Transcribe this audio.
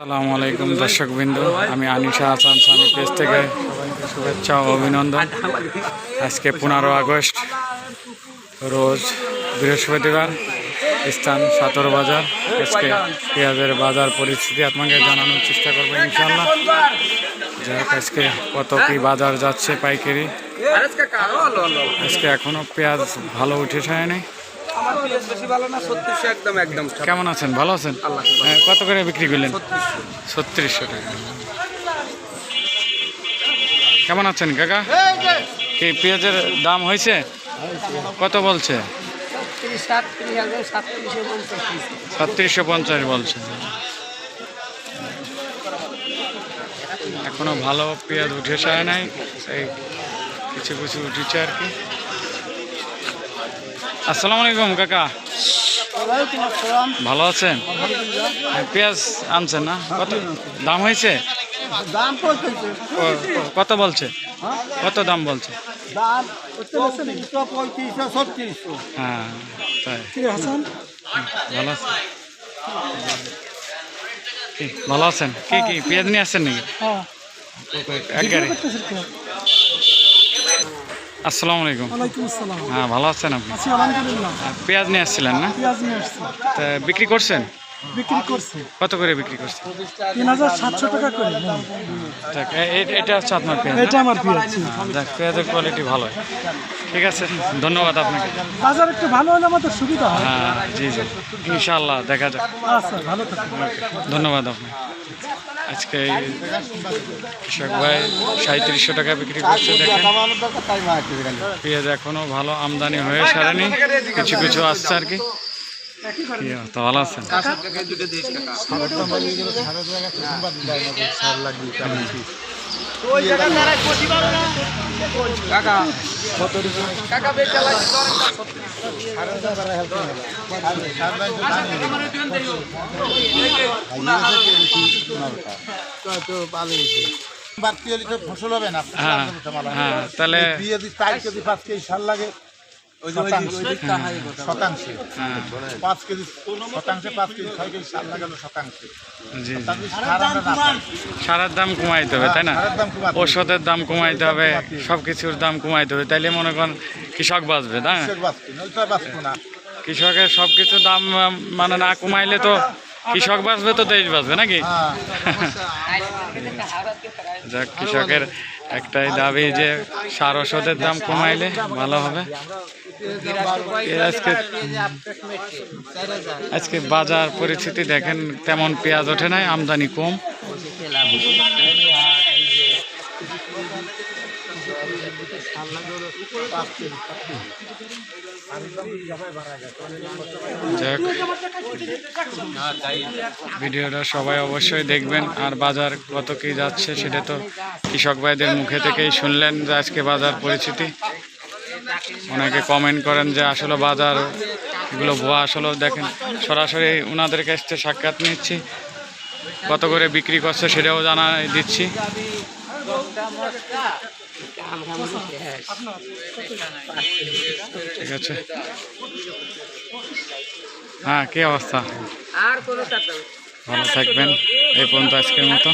আসসালামু আলাইকুম দর্শক বিন্দু আমি আনিশা হাসান স্বামী পেজ থেকে শুভেচ্ছা ও অভিনন্দন। আজকে পনেরো আগস্ট, রোজ বৃহস্পতিবার, স্থান সাতর বাজার। আজকে পেঁয়াজের বাজার পরিস্থিতি আপনাকে জানানোর চেষ্টা করব ইনশাল্লাহ যাই হোক, আজকে কত কি বাজার যাচ্ছে, পাইকারি। আজকে এখনও পেঁয়াজ ভালো উঠে হয়নি আমার পিএস বেশি ভালো না ছত্রিশশো একদম একদম কেমন আছেন? ভালো আছেন? হ্যাঁ, কত করে বিক্রি করলেন? ছত্রিশশো। টাকা। কেমন আছেন কাকা? কি পেঁয়াজের দাম হয়েছে? কত বলছে? ছত্রিশশো পঞ্চাশ বলছে। এখনও ভালো পেঁয়াজ উঠে সায় নাই এই কিছু কিছু উঠেছে আর কি। আসসালামু আলাইকুম কাকা। ভালো আছেন? হ্যাঁ, পেঁয়াজ আনছেন না? কত? দাম হয়েছে? কত বলছে? কত দাম বলছে? হ্যাঁ তাই। ভালো আছেন? কি, ভালো আছেন? কি কি পেঁয়াজ নিয়ে আসছেন নাকি? হ্যাঁ। এক গাড়ি আসসালামু আলাইকুম। ওয়ালাইকুম আসসালাম। হ্যাঁ ভালো আছেন আপনি? আছি আলহামদুলিল্লাহ। পেঁয়াজ নিয়ে আসছিলেন না? পেঁয়াজ নিয়ে আসছি। তা বিক্রি করছেন? বিক্রি করছি। কত করে বিক্রি করছেন? তিন হাজার সাতশো টাকা করে। দেখ এ- এ- এটা হচ্ছে আপনার পেঁয়াজ এটা আমার পেঁয়াজ হ্যাঁ, দেখ পেঁয়াজের কোয়ালিটি ভালো। ঠিক আছে ধন্যবাদ আপনাকে। বাজার একটু ভালো হলে আমাদের সুবিধা হয়। হ্যাঁ জি জি। ইনশাল্লাহ দেখা যাক। আচ্ছা ভালো ধন্যবাদ আপনাকে। আজকে ভাই সাঁত্রিশশো টাকা বিক্রি করছে, দেখেন। পেঁয়াজ এখনও ভালো আমদানি হয়ে সারেনি। কিছু কিছু আসছে আর কি। বাড়তি হলে তো ফসল হবে না তাহলে দিয়ে যদি চার কেজি পাঁচ কেজি সার লাগে। শতাংশে। হ্যাঁ। পাঁচ কেজি শতাংশে পাঁচ কেজি ছয় কেজি সার লাগানো শতাংশে। জি জি। তার যদি সার আমরা না পাই, সারার দাম কমাইতে হবে তাই না? সারের দাম কমাতে হবে। ওষুধের দাম কমাইতে হবে সব কিছুর দাম কমাইতে হবে। তাইলে মনে করেন কৃষক বাঁচবে তাই না। কৃষকের সব কিছু দাম মানে না কমাইলে তো কৃষক বাঁচবে তো দেশ বাঁচবে নাকি? হ্যাঁ, যাক কৃষকের একটাই দাবি যে সার ওষুধের দাম কমাইলে ভালো হবে। আজকে বাজার পরিস্থিতি দেখেন তেমন পেঁয়াজ ওঠে নাই আমদানি কম। যাক ভিডিওটা সবাই অবশ্যই দেখবেন আর বাজার কত কি যাচ্ছে সেটা তো কৃষক ভাইদের মুখে থেকেই শুনলেন যে আজকে বাজার পরিস্থিতি। অনেকে কমেন্ট করেন যে আসলে বাজার এগুলো ভুয়া আসলে দেখেন সরাসরি ওনাদের কাছ থেকে সাক্ষাৎ নিচ্ছি কত করে বিক্রি করছে সেটাও জানা দিচ্ছি। ঠিক আছে। হ্যাঁ কি অবস্থা? ভালো থাকবেন এই পর্যন্ত আজকের মতো।